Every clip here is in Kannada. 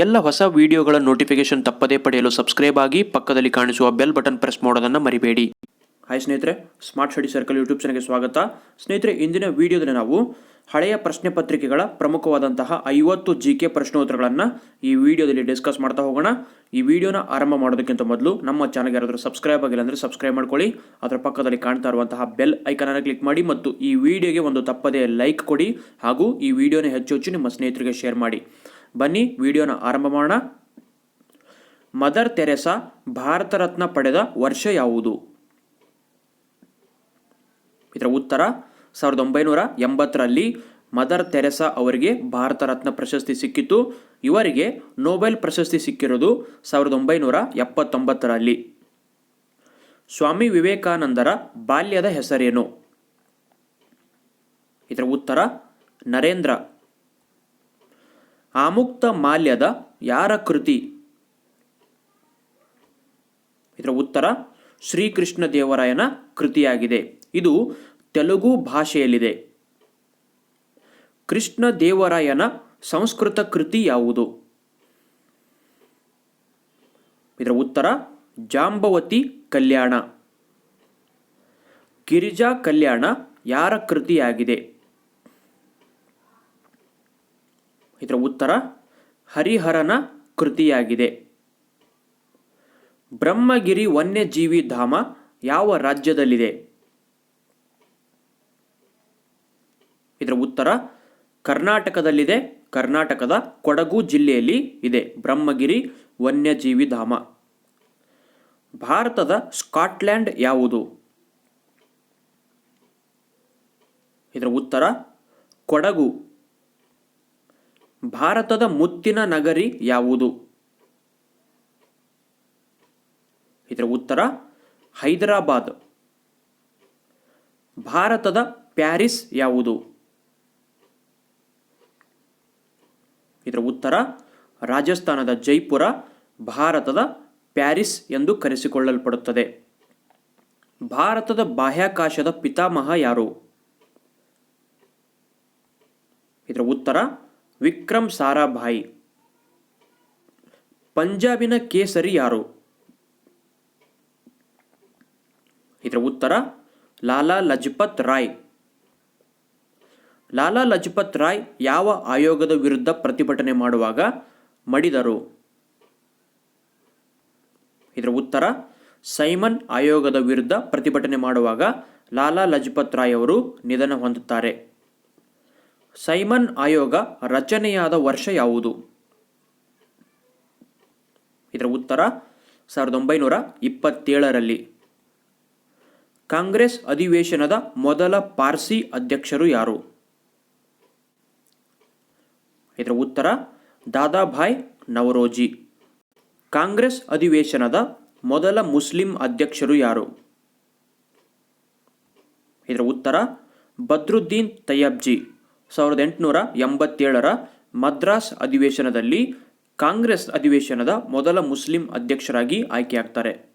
ಎಲ್ಲ ಹೊಸ ವಿಡಿಯೋಗಳ ನೋಟಿಫಿಕೇಶನ್ ತಪ್ಪದೇ ಪಡೆಯಲು ಸಬ್ಸ್ಕ್ರೈಬ್ ಆಗಿ ಪಕ್ಕದಲ್ಲಿ ಕಾಣಿಸುವ ಬೆಲ್ ಬಟನ್ ಪ್ರೆಸ್ ಮಾಡೋದನ್ನು ಮರಿಬೇಡಿ. ಹಾಯ್ ಸ್ನೇಹಿತರೆ ಸ್ಮಾರ್ಟ್ ಸ್ಟಡಿ ಸರ್ಕಲ್ ಯೂಟ್ಯೂಬ್ ಚಾನಲ್ಗೆ ಸ್ವಾಗತ. ಸ್ನೇಹಿತರೆ, ಇಂದಿನ ವಿಡಿಯೋದಲ್ಲಿ ನಾವು ಹಳೆಯ ಪ್ರಶ್ನೆ ಪತ್ರಿಕೆಗಳ ಪ್ರಮುಖವಾದಂತಹ ಐವತ್ತು ಜಿ ಕೆ ಪ್ರಶ್ನೋತ್ತರಗಳನ್ನು ಈ ವಿಡಿಯೋದಲ್ಲಿ ಡಿಸ್ಕಸ್ ಮಾಡ್ತಾ ಹೋಗೋಣ. ಈ ವಿಡಿಯೋನ ಆರಂಭ ಮಾಡೋದಕ್ಕಿಂತ ಮೊದಲು ನಮ್ಮ ಚಾನಲ್ಗೆ ಯಾರಾದರೂ ಸಬ್ಸ್ಕ್ರೈಬ್ ಆಗಿಲ್ಲ ಅಂದರೆ ಸಬ್ಸ್ಕ್ರೈಬ್ ಮಾಡ್ಕೊಳ್ಳಿ. ಅದರ ಪಕ್ಕದಲ್ಲಿ ಕಾಣ್ತಾ ಇರುವಂತಹ ಬೆಲ್ ಐಕನನ್ನು ಕ್ಲಿಕ್ ಮಾಡಿ ಮತ್ತು ಈ ವಿಡಿಯೋಗೆ ಒಂದು ತಪ್ಪದೇ ಲೈಕ್ ಕೊಡಿ ಹಾಗೂ ಈ ವಿಡಿಯೋನ ಹೆಚ್ಚು ಹೆಚ್ಚು ನಿಮ್ಮ ಸ್ನೇಹಿತರಿಗೆ ಶೇರ್ ಮಾಡಿ. ಬನ್ನಿ, ವಿಡಿಯೋನ ಆರಂಭ ಮಾಡೋಣ. ಮದರ್ ತೆರೆಸಾ ಭಾರತ ರತ್ನ ಪಡೆದ ವರ್ಷ ಯಾವುದು? ಇದರ ಉತ್ತರ, ಸಾವಿರದ ಒಂಬೈನೂರ ಎಂಬತ್ತರಲ್ಲಿ ಮದರ್ ತೆರೆಸಾ ಅವರಿಗೆ ಭಾರತ ರತ್ನ ಪ್ರಶಸ್ತಿ ಸಿಕ್ಕಿತು ಇವರಿಗೆ ನೊಬೆಲ್ ಪ್ರಶಸ್ತಿ ಸಿಕ್ಕಿರೋದು ಸಾವಿರದ ಒಂಬೈನೂರ ಎಪ್ಪತ್ತೊಂಬತ್ತರಲ್ಲಿ. ಸ್ವಾಮಿ ವಿವೇಕಾನಂದರ ಬಾಲ್ಯದ ಹೆಸರೇನು? ಇದರ ಉತ್ತರ, ನರೇಂದ್ರ ಆಮುಕ್ತ ಮಾಲ್ಯದ ಯಾರ ಕೃತಿ? ಇದರ ಉತ್ತರ ಶ್ರೀಕೃಷ್ಣ ದೇವರಾಯನ ಕೃತಿಯಾಗಿದೆ. ಇದು ತೆಲುಗು ಭಾಷೆಯಲ್ಲಿದೆ. ಕೃಷ್ಣ ದೇವರಾಯನ ಸಂಸ್ಕೃತ ಕೃತಿ ಯಾವುದು? ಇದರ ಉತ್ತರ ಜಾಂಬವತಿ ಕಲ್ಯಾಣ. ಗಿರಿಜಾ ಕಲ್ಯಾಣ ಯಾರ ಕೃತಿಯಾಗಿದೆ ಇದರ ಉತ್ತರ ಹರಿಹರನ ಕೃತಿಯಾಗಿದೆ. ಬ್ರಹ್ಮಗಿರಿ ವನ್ಯಜೀವಿ ಧಾಮ ಯಾವ ರಾಜ್ಯದಲ್ಲಿದೆ? ಇದರ ಉತ್ತರ ಕರ್ನಾಟಕದಲ್ಲಿದೆ. ಕರ್ನಾಟಕದ ಕೊಡಗು ಜಿಲ್ಲೆಯಲ್ಲಿ ಇದೆ. ಬ್ರಹ್ಮಗಿರಿ ವನ್ಯಜೀವಿ ಧಾಮ. ಭಾರತದ ಸ್ಕಾಟ್ಲ್ಯಾಂಡ್ ಯಾವುದು? ಇದರ ಉತ್ತರ ಕೊಡಗು. ಭಾರತದ ಮುತ್ತಿನ ನಗರಿ ಯಾವುದು? ಇದರ ಉತ್ತರ, ಹೈದರಾಬಾದ್. ಭಾರತದ ಪ್ಯಾರಿಸ್ ಯಾವುದು? ಇದರ ಉತ್ತರ, ರಾಜಸ್ಥಾನದ ಜೈಪುರ, ಭಾರತದ ಪ್ಯಾರಿಸ್ ಎಂದು ಕರೆಸಿಕೊಳ್ಳಲ್ಪಡುತ್ತದೆ. ಭಾರತದ ಬಾಹ್ಯಾಕಾಶದ ಪಿತಾಮಹ ಯಾರು? ಇದರ ಉತ್ತರ ವಿಕ್ರಮ್ ಸಾರಾಭಾಯಿ. ಪಂಜಾಬಿನ ಕೇಸರಿ ಯಾರು? ಇದರ ಉತ್ತರ, ಲಾಲಾ ಲಜಪತ್ ರಾಯ್. ಲಾಲಾ ಲಜಪತ್ ರಾಯ್ ಯಾವ ಆಯೋಗದ ವಿರುದ್ಧ ಪ್ರತಿಭಟನೆ ಮಾಡುವಾಗ ಮಡಿದರು? ಇದರ ಉತ್ತರ, ಸೈಮನ್ ಆಯೋಗದ ವಿರುದ್ಧ ಪ್ರತಿಭಟನೆ ಮಾಡುವಾಗ ಲಾಲಾ ಲಜಪತ್ ರಾಯ್ ಅವರು ನಿಧನ ಹೊಂದುತ್ತಾರೆ. ಸೈಮನ್ ಆಯೋಗ ರಚನೆಯಾದ ವರ್ಷ ಯಾವುದು? ಇದರ ಉತ್ತರ ಸಾವಿರದ ಒಂಬೈನೂರ ಇಪ್ಪತ್ತೇಳರಲ್ಲಿ. ಕಾಂಗ್ರೆಸ್ ಅಧಿವೇಶನದ ಮೊದಲ ಪಾರ್ಸಿ ಅಧ್ಯಕ್ಷರು ಯಾರು? ಇದರ ಉತ್ತರ ದಾದಾಭಾಯ್ ನವರೋಜಿ. ಕಾಂಗ್ರೆಸ್ ಅಧಿವೇಶನದ ಮೊದಲ ಮುಸ್ಲಿಂ ಅಧ್ಯಕ್ಷರು ಯಾರು? ಇದರ ಉತ್ತರ ಬದ್ರುದ್ದೀನ್ ತಯ್ಯಬ್ಜಿ ಸಾವಿರದ ಎಂಟುನೂರ ಎಂಬತ್ತೇಳರ ಮದ್ರಾಸ್ ಅಧಿವೇಶನದಲ್ಲಿ ಕಾಂಗ್ರೆಸ್ ಅಧಿವೇಶನದ ಮೊದಲ ಮುಸ್ಲಿಂ ಅಧ್ಯಕ್ಷರಾಗಿ ಆಯ್ಕೆಯಾಗ್ತಾರೆ.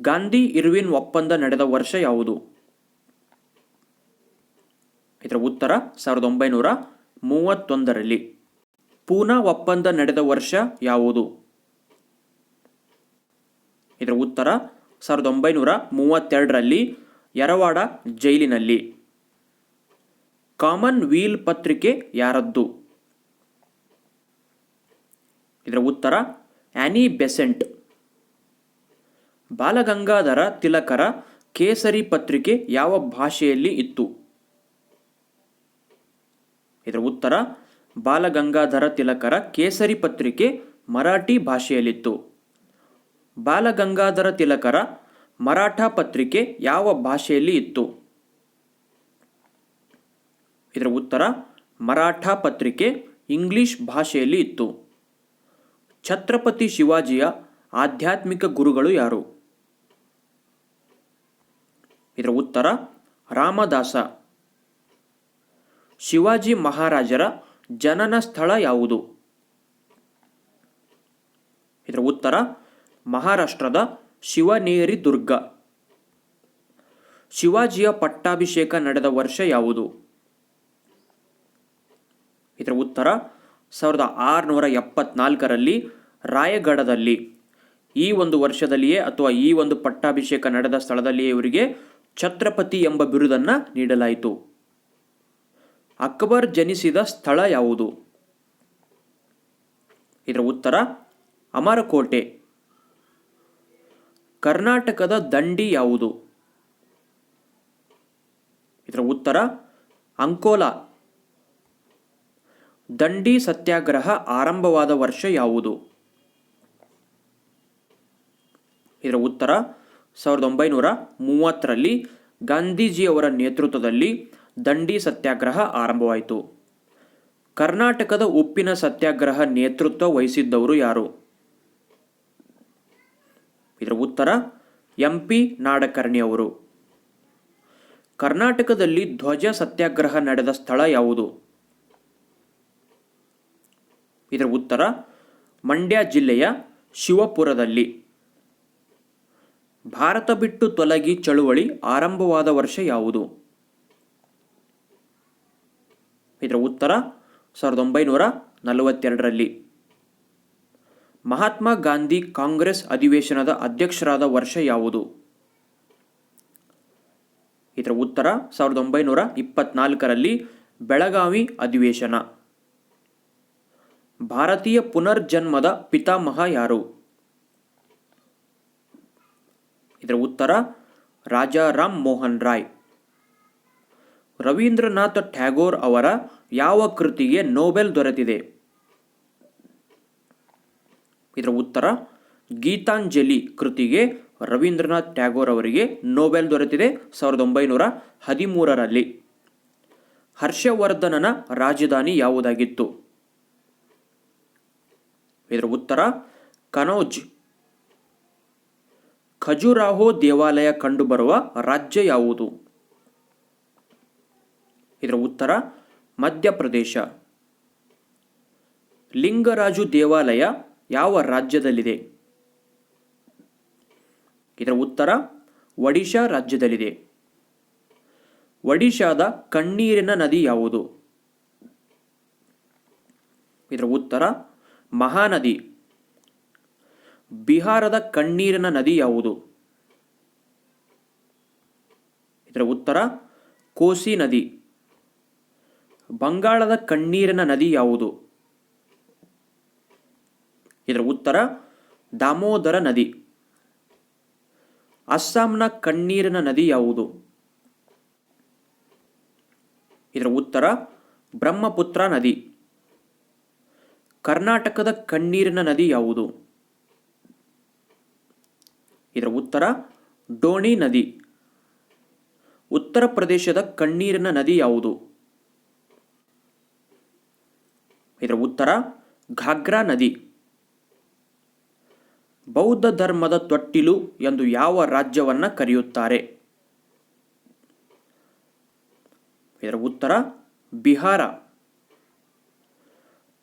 ಗಾಂಧಿ ಇರ್ವಿನ್ ಒಪ್ಪಂದ ನಡೆದ ವರ್ಷ ಯಾವುದು? ಇದರ ಉತ್ತರ ಸಾವಿರದ ಒಂಬೈನೂರ ಮೂವತ್ತೊಂದರಲ್ಲಿ. ಪೂನಾ ಒಪ್ಪಂದ ನಡೆದ ವರ್ಷ ಯಾವುದು? ಇದರ ಉತ್ತರ ಸಾವಿರದ ಒಂಬೈನೂರ ಮೂವತ್ತೆರಡರಲ್ಲಿ ಯರವಾಡ ಜೈಲಿನಲ್ಲಿ. ಕಾಮನ್ ವೀಲ್ ಪತ್ರಿಕೆ ಯಾರದ್ದು? ಇದರ ಉತ್ತರ ಆ್ಯನಿ ಬೆಸೆಂಟ್. ಬಾಲಗಂಗಾಧರ ತಿಲಕರ ಕೇಸರಿ ಪತ್ರಿಕೆ ಯಾವ ಭಾಷೆಯಲ್ಲಿ ಇತ್ತು? ಇದರ ಉತ್ತರ, ಬಾಲಗಂಗಾಧರ ತಿಲಕರ ಕೇಸರಿ ಪತ್ರಿಕೆ ಮರಾಠಿ ಭಾಷೆಯಲ್ಲಿತ್ತು. ಬಾಲಗಂಗಾಧರ ತಿಲಕರ ಮರಾಠ ಪತ್ರಿಕೆ ಯಾವ ಭಾಷೆಯಲ್ಲಿ ಇತ್ತು? ಇದರ ಉತ್ತರ ಮರಾಠ ಪತ್ರಿಕೆ ಇಂಗ್ಲಿಷ್ ಭಾಷೆಯಲ್ಲಿ ಇತ್ತು. ಛತ್ರಪತಿ ಶಿವಾಜಿಯ ಆಧ್ಯಾತ್ಮಿಕ ಗುರುಗಳು ಯಾರು? ಇದರ ಉತ್ತರ ರಾಮದಾಸ. ಶಿವಾಜಿ ಮಹಾರಾಜರ ಜನನ ಸ್ಥಳ ಯಾವುದು? ಇದರ ಉತ್ತರ ಮಹಾರಾಷ್ಟ್ರದ ಶಿವನೇರಿ ದುರ್ಗ. ಶಿವಾಜಿಯ ಪಟ್ಟಾಭಿಷೇಕ ನಡೆದ ವರ್ಷ ಯಾವುದು? ಇದರ ಉತ್ತರ ಸಾವಿರದ ಆರುನೂರ ಎಪ್ಪತ್ನಾಲ್ಕರಲ್ಲಿ ರಾಯಗಢದಲ್ಲಿ ಈ ಒಂದು ವರ್ಷದಲ್ಲಿಯೇ ಅಥವಾ ಈ ಒಂದು ಪಟ್ಟಾಭಿಷೇಕ ನಡೆದ ಸ್ಥಳದಲ್ಲಿಯೇ ಇವರಿಗೆ ಛತ್ರಪತಿ ಎಂಬ ಬಿರುದನ್ನು ನೀಡಲಾಯಿತು. ಅಕ್ಬರ್ ಜನಿಸಿದ ಸ್ಥಳ ಯಾವುದು? ಇದರ ಉತ್ತರ ಅಮರಕೋಟೆ. ಕರ್ನಾಟಕದ ದಂಡಿ ಯಾವುದು? ಇದರ ಉತ್ತರ ಅಂಕೋಲಾ. ದಂಡಿ ಸತ್ಯಾಗ್ರಹ ಆರಂಭವಾದ ವರ್ಷ ಯಾವುದು? ಇದರ ಉತ್ತರ ಸಾವಿರದ ಒಂಬೈನೂರ ಮೂವತ್ತರಲ್ಲಿ ಗಾಂಧೀಜಿಯವರ ನೇತೃತ್ವದಲ್ಲಿ ದಂಡಿ ಸತ್ಯಾಗ್ರಹ ಆರಂಭವಾಯಿತು. ಕರ್ನಾಟಕದ ಉಪ್ಪಿನ ಸತ್ಯಾಗ್ರಹ ನೇತೃತ್ವ ವಹಿಸಿದ್ದವರು ಯಾರು? ಇದರ ಉತ್ತರ ಎಂ ಪಿ ನಾಡಕರ್ಣಿ ಅವರು. ಕರ್ನಾಟಕದಲ್ಲಿ ಧ್ವಜ ಸತ್ಯಾಗ್ರಹ ನಡೆದ ಸ್ಥಳ ಯಾವುದು? ಇದರ ಉತ್ತರ ಮಂಡ್ಯ ಜಿಲ್ಲೆಯ ಶಿವಪುರದಲ್ಲಿ. ಭಾರತ ಬಿಟ್ಟು ತೊಲಗಿ ಚಳುವಳಿ ಆರಂಭವಾದ ವರ್ಷ ಯಾವುದು? ಇದರ ಉತ್ತರ ಸಾವಿರದ ಒಂಬೈನೂರ ನಲವತ್ತೆರಡರಲ್ಲಿ. ಮಹಾತ್ಮ ಗಾಂಧಿ ಕಾಂಗ್ರೆಸ್ ಅಧಿವೇಶನದ ಅಧ್ಯಕ್ಷರಾದ ವರ್ಷ ಯಾವುದು? ಇದರ ಉತ್ತರ ಸಾವಿರದ ಒಂಬೈನೂರ ಇಪ್ಪತ್ನಾಲ್ಕರಲ್ಲಿ ಬೆಳಗಾವಿ ಅಧಿವೇಶನ. ಭಾರತೀಯ ಪುನರ್ಜನ್ಮದ ಪಿತಾಮಹ ಯಾರು? ಇದರ ಉತ್ತರ, ರಾಜಾ ರಾಮ್ ಮೋಹನ್ ರಾಯ್. ರವೀಂದ್ರನಾಥ ಟ್ಯಾಗೋರ್ ಅವರ ಯಾವ ಕೃತಿಗೆ ನೋಬೆಲ್ ದೊರೆತಿದೆ? ಇದರ ಉತ್ತರ, ಗೀತಾಂಜಲಿ ಕೃತಿಗೆ ರವೀಂದ್ರನಾಥ್ ಟ್ಯಾಗೋರ್ ಅವರಿಗೆ ನೋಬೆಲ್ ದೊರೆತಿದೆ ಸಾವಿರದ ಒಂಬೈನೂರ ಹದಿಮೂರರಲ್ಲಿ. ಹರ್ಷವರ್ಧನನ ರಾಜಧಾನಿ ಯಾವುದಾಗಿತ್ತು? ಇದರ ಉತ್ತರ ಕನೌಜ್. ಖಜುರಾಹೋ ದೇವಾಲಯ ಕಂಡುಬರುವ ರಾಜ್ಯ ಯಾವುದು? ಇದರ ಉತ್ತರ ಮಧ್ಯಪ್ರದೇಶ. ಲಿಂಗರಾಜು ದೇವಾಲಯ ಯಾವ ರಾಜ್ಯದಲ್ಲಿದೆ? ಇದರ ಉತ್ತರ ಒಡಿಶಾ ರಾಜ್ಯದಲ್ಲಿದೆ. ಒಡಿಶಾದ ಕಣ್ಣೀರಿನ ನದಿ ಯಾವುದು? ಇದರ ಉತ್ತರ ಮಹಾನದಿ. ಬಿಹಾರದ ಕಣ್ಣೀರಿನ ನದಿ ಯಾವುದು? ಇದರ ಉತ್ತರ, ಕೋಸಿ ನದಿ. ಬಂಗಾಳದ ಕಣ್ಣೀರಿನ ನದಿ ಯಾವುದು? ಇದರ ಉತ್ತರ, ದಾಮೋದರ ನದಿ. ಅಸ್ಸಾಂನ ಕಣ್ಣೀರಿನ ನದಿ ಯಾವುದು? ಇದರ ಉತ್ತರ, ಬ್ರಹ್ಮಪುತ್ರ ನದಿ. ಕರ್ನಾಟಕದ ಕಣ್ಣೀರಿನ ನದಿ ಯಾವುದು? ಇದರ ಉತ್ತರ, ಡೋಣಿ ನದಿ. ಉತ್ತರ ಪ್ರದೇಶದ ಕಣ್ಣೀರಿನ ನದಿ ಯಾವುದು? ಇದರ ಉತ್ತರ, ಘಾಗ್ರಾ ನದಿ. ಬೌದ್ಧ ಧರ್ಮದ ತೊಟ್ಟಿಲು ಎಂದು ಯಾವ ರಾಜ್ಯವನ್ನ ಕರೆಯುತ್ತಾರೆ? ಇದರ ಉತ್ತರ, ಬಿಹಾರ.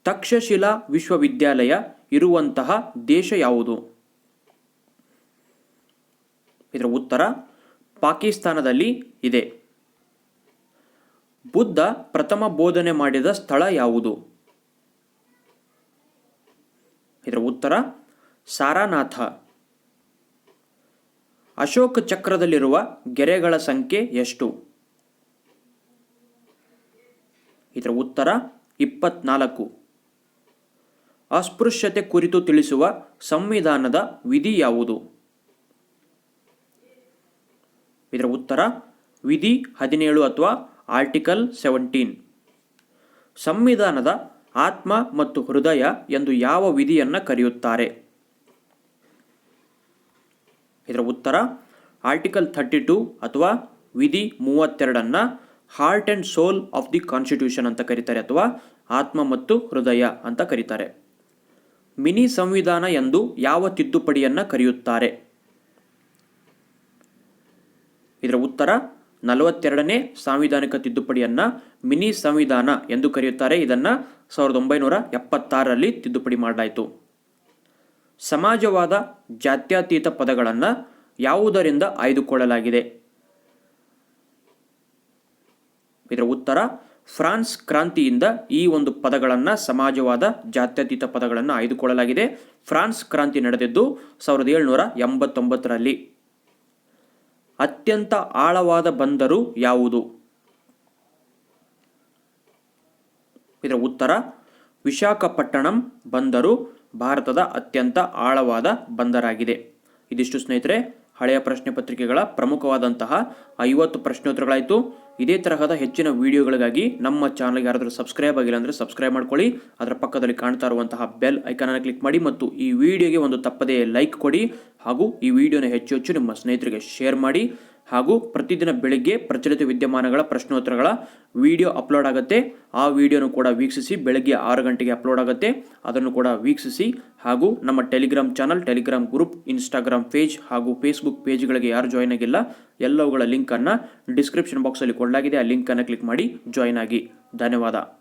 ತಕ್ಷಶಿಲಾ ವಿಶ್ವವಿದ್ಯಾಲಯ ಇರುವಂತಹ ದೇಶ ಯಾವುದು? ಇದರ ಉತ್ತರ ಪಾಕಿಸ್ತಾನದಲ್ಲಿ ಇದೆ. ಬುದ್ಧ ಪ್ರಥಮ ಬೋಧನೆ ಮಾಡಿದ ಸ್ಥಳ ಯಾವುದು? ಇದರ ಉತ್ತರ ಸಾರಾನಾಥ. ಅಶೋಕ ಚಕ್ರದಲ್ಲಿರುವ ಗೆರೆಗಳ ಸಂಖ್ಯೆ ಎಷ್ಟು? ಇದರ ಉತ್ತರ ಇಪ್ಪತ್ನಾಲ್ಕು. ಅಸ್ಪೃಶ್ಯತೆ ಕುರಿತು ತಿಳಿಸುವ ಸಂವಿಧಾನದ ವಿಧಿ ಯಾವುದು? ಇದರ ಉತ್ತರ, ವಿಧಿ ಹದಿನೇಳು ಅಥವಾ ಆರ್ಟಿಕಲ್ ಸೆವೆಂಟೀನ್. ಸಂವಿಧಾನದ ಆತ್ಮ ಮತ್ತು ಹೃದಯ ಎಂದು ಯಾವ ವಿಧಿಯನ್ನು ಕರೆಯುತ್ತಾರೆ? ಇದರ ಉತ್ತರ, ಆರ್ಟಿಕಲ್ ಥರ್ಟಿ ಟು ಅಥವಾ ವಿಧಿ ಮೂವತ್ತೆರಡನ್ನು heart and soul of the constitution ಅಂತ ಕರೀತಾರೆ ಅಥವಾ ಆತ್ಮ ಮತ್ತು ಹೃದಯ ಅಂತ ಕರೀತಾರೆ. ಮಿನಿ ಸಂವಿಧಾನ ಎಂದು ಯಾವ ತಿದ್ದುಪಡಿಯನ್ನು ಕರೆಯುತ್ತಾರೆ? ಇದರ ಉತ್ತರ, ನಲವತ್ತೆರಡನೇ ಸಾಂವಿಧಾನಿಕ ತಿದ್ದುಪಡಿಯನ್ನು ಮಿನಿ ಸಂವಿಧಾನ ಎಂದು ಕರೆಯುತ್ತಾರೆ. ಇದನ್ನು ಸಾವಿರದ ಒಂಬೈನೂರ ಎಪ್ಪತ್ತಾರರಲ್ಲಿ ತಿದ್ದುಪಡಿ ಮಾಡಲಾಯಿತು. ಸಮಾಜವಾದ ಜಾತ್ಯತೀತ ಪದಗಳನ್ನು ಯಾವುದರಿಂದ ಆಯ್ದುಕೊಳ್ಳಲಾಗಿದೆ? ಇದರ ಉತ್ತರ ಫ್ರಾನ್ಸ್ ಕ್ರಾಂತಿಯಿಂದ ಈ ಒಂದು ಪದಗಳನ್ನು ಸಮಾಜವಾದ ಜಾತ್ಯತೀತ ಪದಗಳನ್ನು ಆಯ್ದುಕೊಳ್ಳಲಾಗಿದೆ. ಫ್ರಾನ್ಸ್ ಕ್ರಾಂತಿ ನಡೆದಿದ್ದು ಸಾವಿರದ ಏಳುನೂರ ಎಂಬತ್ತೊಂಬತ್ತರಲ್ಲಿ. ಅತ್ಯಂತ ಆಳವಾದ ಬಂದರು ಯಾವುದು? ಇದರ ಉತ್ತರ, ವಿಶಾಖಪಟ್ಟಣಂ ಬಂದರು ಭಾರತದ ಅತ್ಯಂತ ಆಳವಾದ ಬಂದರಾಗಿದೆ. ಇದಿಷ್ಟು ಸ್ನೇಹಿತರೆ ಹಳೆಯ ಪ್ರಶ್ನೆ ಪತ್ರಿಕೆಗಳ ಪ್ರಮುಖವಾದಂತಹ ಐವತ್ತು ಪ್ರಶ್ನೋತ್ತರಗಳಾಯಿತು. ಇದೇ ತರಹದ ಹೆಚ್ಚಿನ ವಿಡಿಯೋಗಳಿಗಾಗಿ ನಮ್ಮ ಚಾನಲ್ಗೆ ಯಾರಾದರೂ ಸಬ್ಸ್ಕ್ರೈಬ್ ಆಗಿಲ್ಲ ಅಂದರೆ ಸಬ್ಸ್ಕ್ರೈಬ್ ಮಾಡ್ಕೊಳ್ಳಿ. ಅದರ ಪಕ್ಕದಲ್ಲಿ ಕಾಣ್ತಾ ಇರುವಂತಹ ಬೆಲ್ ಐಕಾನನ್ನು ಕ್ಲಿಕ್ ಮಾಡಿ ಮತ್ತು ಈ ವಿಡಿಯೋಗೆ ಒಂದು ತಪ್ಪದೇ ಲೈಕ್ ಕೊಡಿ. ಹಾಗೂ ಈ ವಿಡಿಯೋನ ಹೆಚ್ಚು ಹೆಚ್ಚು ನಿಮ್ಮ ಸ್ನೇಹಿತರಿಗೆ ಶೇರ್ ಮಾಡಿ. ಹಾಗೂ ಪ್ರತಿದಿನ ಬೆಳಿಗ್ಗೆ ಪ್ರಚಲಿತ ವಿದ್ಯಮಾನಗಳ ಪ್ರಶ್ನೋತ್ತರಗಳ ವಿಡಿಯೋ ಅಪ್ಲೋಡ್ ಆಗುತ್ತೆ. ಆ ವಿಡಿಯೋನು ಕೂಡ ವೀಕ್ಷಿಸಿ ಬೆಳಗ್ಗೆ ಆರು ಗಂಟೆಗೆ ಅಪ್ಲೋಡ್ ಆಗುತ್ತೆ. ಅದನ್ನು ಕೂಡ ವೀಕ್ಷಿಸಿ ಹಾಗೂ ನಮ್ಮ Telegram channel, Telegram group, Instagram page ಹಾಗೂ ಫೇಸ್ಬುಕ್ ಪೇಜ್ಗಳಿಗೆ ಯಾರು ಜಾಯ್ನ್ ಆಗಿಲ್ಲ, ಎಲ್ಲವುಗಳ ಲಿಂಕನ್ನು ಡಿಸ್ಕ್ರಿಪ್ಷನ್ ಬಾಕ್ಸಲ್ಲಿ ಕೊಡಲಾಗಿದೆ ಆ ಲಿಂಕನ್ನು ಕ್ಲಿಕ್ ಮಾಡಿ ಜಾಯ್ನ್ ಆಗಿ. ಧನ್ಯವಾದ.